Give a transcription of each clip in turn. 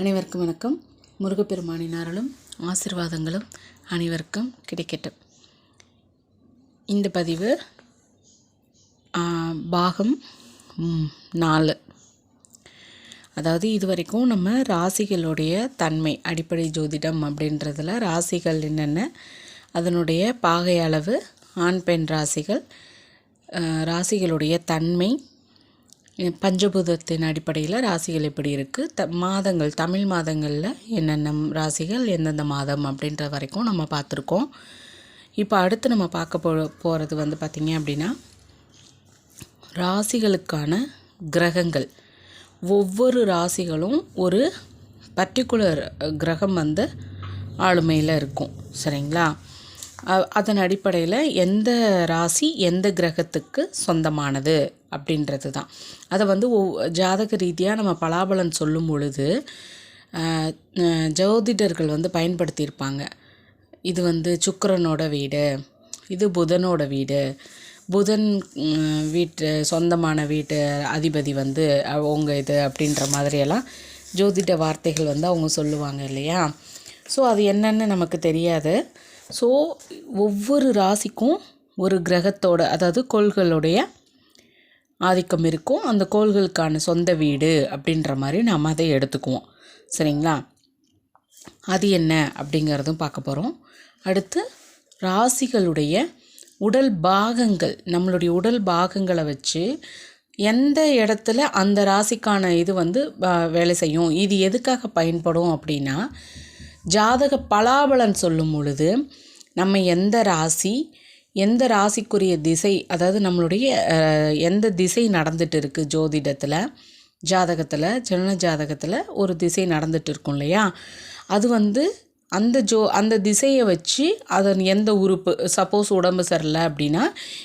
அனைவருக்கும் வணக்கம். முருகப்பெருமானின் அருளும் ஆசிர்வாதங்களும் அனைவருக்கும் கிடைக்கட்டும். இந்த பதிவு பாகம் நாலு. அதாவது இது வரைக்கும் நம்ம ராசிகளுடைய தன்மை அடிப்படை ஜோதிடம் அப்படின்றதுல ராசிகள் என்னென்ன அதனுடைய பாகை அளவு ஆண் பெண் ராசிகள் ராசிகளுடைய தன்மை பஞ்சபூதத்தின் அடிப்படையில் ராசிகள் எப்படி இருக்குது த மாதங்கள் தமிழ் மாதங்களில் என்னென்ன ராசிகள் எந்தெந்த மாதம் அப்படின்ற வரைக்கும் நம்ம பார்த்துருக்கோம். இப்போ அடுத்து நம்ம பார்க்க போ போகிறது வந்து பார்த்திங்க அப்படின்னா ராசிகளுக்கான கிரகங்கள். ஒவ்வொரு ராசிகளும் ஒரு பர்டிகுலர் கிரகம் வந்து ஆளுமையில் இருக்கும். சரிங்களா? அதன் அடிப்படையில் எந்த ராசி எந்த கிரகத்துக்கு சொந்தமானது? அப்படின்றது தான் அதை வந்து ஒவ் ஜாதக ரீதியாக நம்ம பலாபலன் சொல்லும் பொழுது ஜோதிடர்கள் வந்து பயன்படுத்தியிருப்பாங்க. இது வந்து சுக்கரனோட வீடு இது புதனோட வீடு புதன் வீட்டு சொந்தமான வீட்டு அதிபதி வந்து அவங்க இது அப்படின்ற மாதிரியெல்லாம் ஜோதிட வார்த்தைகள் வந்து அவங்க சொல்லுவாங்க இல்லையா? ஸோ அது என்னென்னு நமக்கு தெரியாது. ஸோ ஒவ்வொரு ராசிக்கும் ஒரு கிரகத்தோட அதாவது கோள்களுடைய ஆதிக்கம் இருக்கும். அந்த கோள்களுக்கான சொந்த வீடு அப்படின்ற மாதிரி நாம் அதை எடுத்துக்குவோம். சரிங்களா? அது என்ன அப்படிங்கிறதும் பார்க்க போகிறோம் அடுத்து ராசிகளுடைய உடல் பாகங்கள். நம்மளுடைய உடல் பாகங்களை வச்சு எந்த இடத்துல அந்த ராசிக்கான இது வந்து வேலை செய்யும்? இது எதுக்காக பயன்படும் அப்படின்னா ஜாதக பலாபலன் சொல்லும் பொழுது நம்ம எந்த ராசி எந்த ராசிக்குரிய திசை அதாவது நம்மளுடைய எந்த திசை நடந்துட்டு இருக்குது ஜோதிடத்தில் ஜாதகத்தில் ஜனன ஜாதகத்தில் ஒரு திசை நடந்துட்டு இருக்கும் இல்லையா? அது வந்து அந்த ஜோ அந்த திசையை வச்சு அதன் எந்த உறுப்பு சப்போஸ் உடம்பு சரியில்லை அப்படின்னா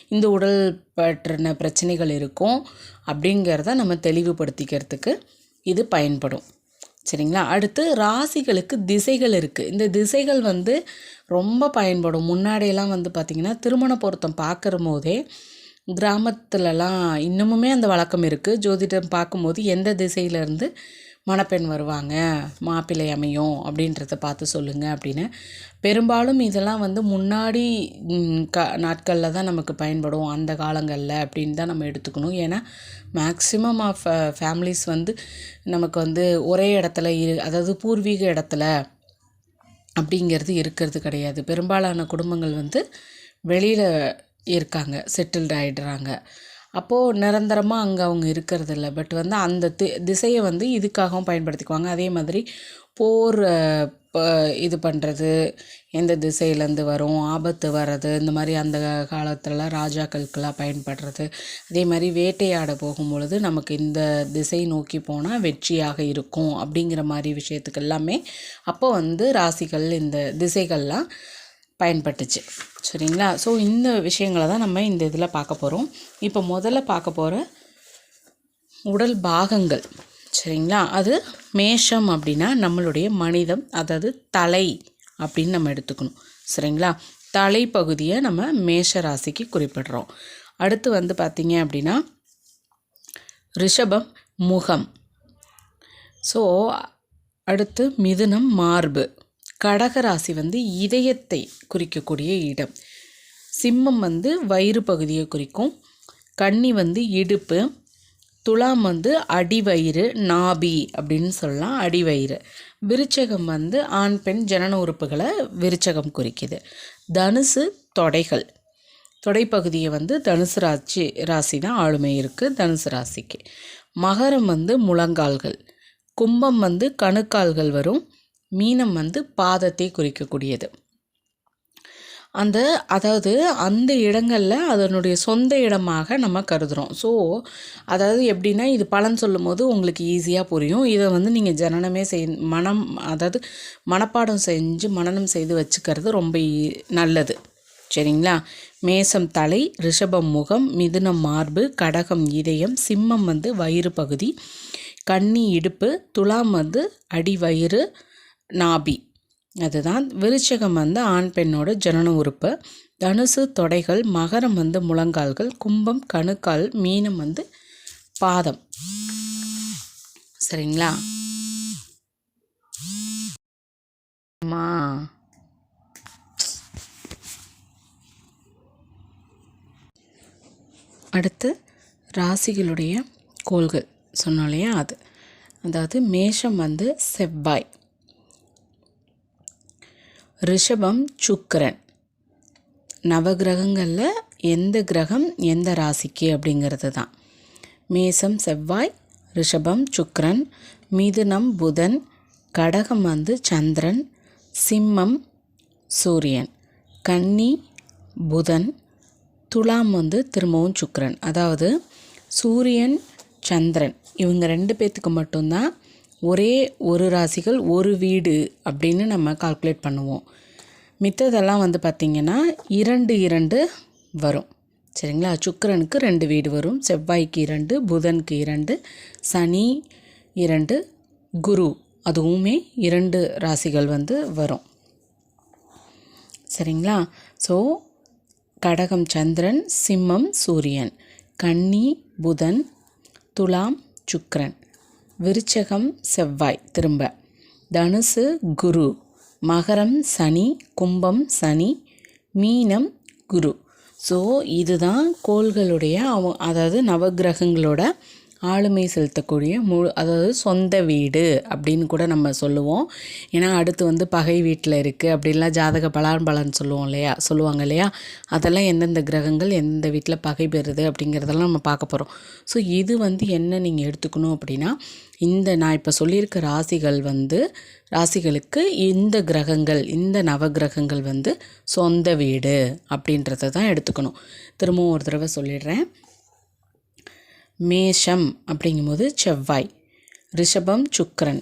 இந்த உடல் பற்றின பிரச்சனைகள் இருக்கும் அப்படிங்கிறத நம்ம தெளிவுபடுத்திக்கிறதுக்கு இது பயன்படும். சரிங்களா? அடுத்து ராசிகளுக்கு திசைகள் இருக்குது இந்த திசைகள் வந்து ரொம்ப பயன்படும். முன்னாடியெல்லாம் வந்து பார்த்திங்கன்னா திருமண பொருத்தம் பார்க்குற போதே கிராமத்துலலாம் இன்னமுமே அந்த வழக்கம் இருக்குது ஜோதிடம் பார்க்கும்போது எந்த திசையிலேருந்து மணப்பெண் வருவாங்க மாப்பிள்ளை அமையும் அப்படின்றத பார்த்து சொல்லுங்கள் அப்படின்னு. பெரும்பாலும் இதெல்லாம் வந்து முன்னாடி க நாட்களில் தான் நமக்கு பயன்படும். அந்த காலங்களில் அப்படின்னு தான் நம்ம எடுத்துக்கணும். ஏன்னா மேக்ஸிமம் ஆஃப் ஃபேமிலிஸ் வந்து நமக்கு வந்து ஒரே இடத்துல இரு அதாவது பூர்வீக இடத்துல அப்படிங்கிறது இருக்கிறது கிடையாது. பெரும்பாலான குடும்பங்கள் வந்து வெளியில் இருக்காங்க செட்டில்டு ஆகிடுறாங்க அப்போது நிரந்தரமாக அங்கே அவங்க இருக்கிறது இல்லை பட் வந்து அந்த தி திசையை வந்து இதுக்காகவும் பயன்படுத்திக்குவாங்க. அதே மாதிரி போர் இது பண்ணுறது எந்த திசையிலேருந்து வரும் ஆபத்து வர்றது இந்த மாதிரி அந்த காலத்தில் ராஜாக்களுக்கெல்லாம் பயன்படுறது. அதே மாதிரி வேட்டையாட போகும்பொழுது நமக்கு இந்த திசை நோக்கி போனால் வெற்றியாக இருக்கும். அப்படிங்கிற மாதிரி விஷயத்துக்கு எல்லாமே அப்போ வந்து ராசிகள் இந்த திசைகள்லாம் பயன்பட்டுச்சு. சரிங்களா? ஸோ இந்த விஷயங்களை தான் நம்ம இந்த இதில் பார்க்க போகிறோம் இப்போ முதல்ல பார்க்க போகிற உடல் பாகங்கள். சரிங்களா? அது மேஷம் அப்படின்னா நம்மளுடைய மனிதம் அதாவது தலை அப்படின்னு நம்ம எடுத்துக்கணும். சரிங்களா? தலைப்பகுதியை நம்ம மேஷ ராசிக்கு குறிப்பிடுறோம். அடுத்து வந்து பார்த்திங்க அப்படின்னா ரிஷபம் முகம். ஸோ அடுத்து மிதுனம் மார்பு. கடகராசி வந்து இதயத்தை குறிக்கக்கூடிய இடம். சிம்மம் வந்து வயிறு பகுதியை குறிக்கும். கன்னி வந்து இடுப்பு. துலாம் வந்து அடிவயிறு நாபி அப்படின்னு சொல்லலாம் அடிவயிறு. விருச்சகம் வந்து ஆண் பெண் ஜனன உறுப்புகளை விருச்சகம் குறிக்குது. தனுசு தொடைகள். தொடைப்பகுதியை வந்து தனுசு ராசி ராசி தான் ஆளுமை இருக்குது தனுசு ராசிக்கு. மகரம் வந்து முழங்கால்கள். கும்பம் வந்து கணுக்கால்கள் வரும். மீனம் வந்து பாதத்தை குறிக்கக்கூடியது. அந்த அதாவது அந்த இடங்களில் அதனுடைய சொந்த இடமாக நம்ம கருதுகிறோம் ஸோ அதாவது எப்படின்னா இது பலன் சொல்லும் போது உங்களுக்கு ஈஸியாக புரியும். இதை வந்து நீங்கள் ஜனனமே செய் மனம் அதாவது மனப்பாடம் செஞ்சு மனனம் செய்து வச்சுக்கிறது ரொம்ப நல்லது. சரிங்களா? மேசம் தலை ரிஷபம் முகம் மிதுனம் மார்பு கடகம் இதயம் சிம்மம் வந்து வயிறு பகுதி கன்னி இடுப்பு துலாம் வந்து அடி வயிறு நாபி. அதுதான் விருச்சகம் வந்து ஆண் பெண்ணோட ஜனன உறுப்பு. தனுசு தொடைகள் மகரம் வந்து முழங்கால்கள் கும்பம் கணுக்கால் மீனம் வந்து பாதம். சரிங்களா? மா. அடுத்து ராசிகளுடைய கோள்கள். சொன்னோம் இல்லையா? அது. அதாவது மேஷம் வந்து செவ்வாய். ரிஷபம் சுக்கிரன். நவகிரகங்களில் எந்த கிரகம் எந்த ராசிக்கு அப்படிங்கிறது தான். மேசம் செவ்வாய் ரிஷபம் சுக்கரன் மிதுனம் புதன் கடகம் வந்து சந்திரன் சிம்மம் சூரியன் கன்னி புதன் துலாம் வந்து திரும்பவும் சுக்கரன். அதாவது சூரியன் சந்திரன் இவங்க ரெண்டு பேர்த்துக்கு மட்டும்தான் ஒரே ஒரு ராசிகள் ஒரு வீடு அப்படின்னு நம்ம கால்குலேட் பண்ணுவோம். மித்ததெல்லாம் வந்து பார்த்திங்கன்னா இரண்டு இரண்டு வரும். சரிங்களா? சுக்கரனுக்கு ரெண்டு வீடு வரும். செவ்வாய்க்கு இரண்டு புதனுக்கு இரண்டு சனி இரண்டு குரு அதுவுமே இரண்டு ராசிகள் வந்து வரும். சரிங்களா? ஸோ கடகம் சந்திரன் சிம்மம் சூரியன் கன்னி புதன் துலாம் சுக்ரன் விருச்சகம் செவ்வாய். திரும்ப. தனுசு குரு. மகரம் சனி கும்பம் சனி மீனம் குரு. ஸோ இதுதான் கோள்களுடைய அவ அதாவது நவகிரகங்களோட ஆளுமை செலுத்தக்கூடிய முழு அதாவது சொந்த வீடு அப்படின்னு கூட நம்ம சொல்லுவோம். ஏன்னா அடுத்து வந்து பகை வீட்டில் இருக்குது அப்படின்லாம் ஜாதக பலான் பலன் சொல்லுவோம் இல்லையா? சொல்லுவாங்க இல்லையா? அதெல்லாம் எந்தெந்த கிரகங்கள் எந்த வீட்டில் பகை பெறுது அப்படிங்கிறதெல்லாம் நம்ம பார்க்க போகிறோம் ஸோ இது வந்து என்ன நீங்கள் எடுத்துக்கணும் அப்படின்னா இந்த நான் இப்போ சொல்லியிருக்க ராசிகள் வந்து ராசிகளுக்கு இந்த கிரகங்கள் இந்த நவகிரகங்கள் வந்து சொந்த வீடு அப்படின்றத தான் எடுத்துக்கணும். திரும்பவும் ஒரு தடவை சொல்லிடுறேன். மேஷம் அப்படிங்கும்போது செவ்வாய் ரிஷபம் சுக்கரன்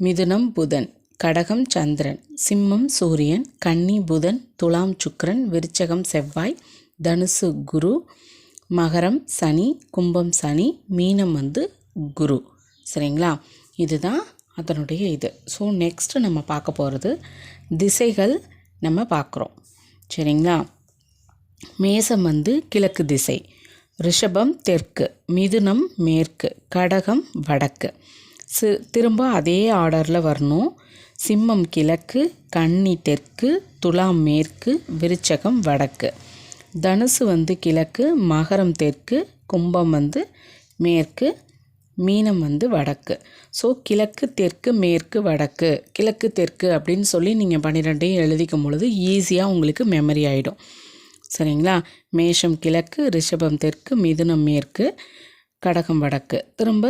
மிதுனம் புதன் கடகம் சந்திரன் சிம்மம் சூரியன் கன்னி புதன் துலாம் சுக்கரன் விருச்சகம் செவ்வாய் தனுசு குரு மகரம் சனி கும்பம் சனி மீனம் வந்து குரு. சரிங்களா? இதுதான் அதனுடைய இது. ஸோ நெக்ஸ்ட்டு நம்ம பார்க்க போகிறது திசைகள் நம்ம பார்க்குறோம். சரிங்களா? மேசம் வந்து கிழக்கு திசை. ரிஷபம் தெற்கு மிதுனம் மேற்கு கடகம் வடக்கு. சி திரும்ப அதே ஆர்டரில் வரணும். சிம்மம் கிழக்கு கன்னி தெற்கு துலாம் மேற்கு விருச்சகம் வடக்கு. தனுசு வந்து கிழக்கு மகரம் தெற்கு கும்பம் வந்து மேற்கு மீனம் வந்து வடக்கு. ஸோ கிழக்கு தெற்கு மேற்கு வடக்கு. கிழக்கு தெற்கு அப்படின்னு சொல்லி நீங்கள் பன்னிரெண்டையும் எழுதிக்கும் பொழுது ஈஸியாக உங்களுக்கு மெமரி ஆகிடும் சரிங்களா? மேஷம் கிழக்கு ரிஷபம் தெற்கு மிதுனம் மேற்கு கடகம் வடக்கு. திரும்ப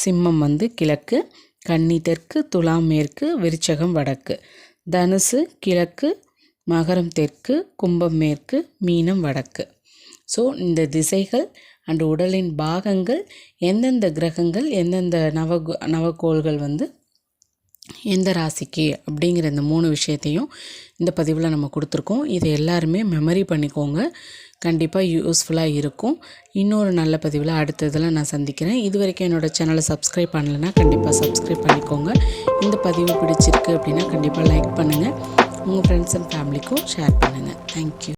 சிம்மம் வந்து கிழக்கு கன்னி தெற்கு துலாம் மேற்கு விருச்சகம் வடக்கு. தனுசு கிழக்கு மகரம் தெற்கு கும்பம் மேற்கு மீனம் வடக்கு. ஸோ இந்த திசைகள் அண்ட் உடலின் பாகங்கள் எந்தெந்த கிரகங்கள் எந்தெந்த நவ நவக்கோள்கள் வந்து எந்த ராசிக்கு அப்படிங்கிற இந்த மூணு விஷயத்தையும் இந்த பதிவில் நம்ம கொடுத்துருக்கோம். இதை எல்லாருமே மெமரி பண்ணிக்கோங்க. கண்டிப்பாக யூஸ்ஃபுல்லாக இருக்கும். இன்னொரு நல்ல பதிவில் அடுத்ததில் நான் சந்திக்கிறேன். இது வரைக்கும் என்னோடய சேனலை சப்ஸ்கிரைப் பண்ணலைன்னா கண்டிப்பாக சப்ஸ்கிரைப் பண்ணிக்கோங்க. இந்த பதிவு பிடிச்சிருக்கு அப்படின்னா கண்டிப்பாக லைக் பண்ணுங்கள் உங்கள் ஃப்ரெண்ட்ஸ் அண்ட் ஃபேமிலிக்கும் ஷேர் பண்ணுங்கள் தேங்க்யூ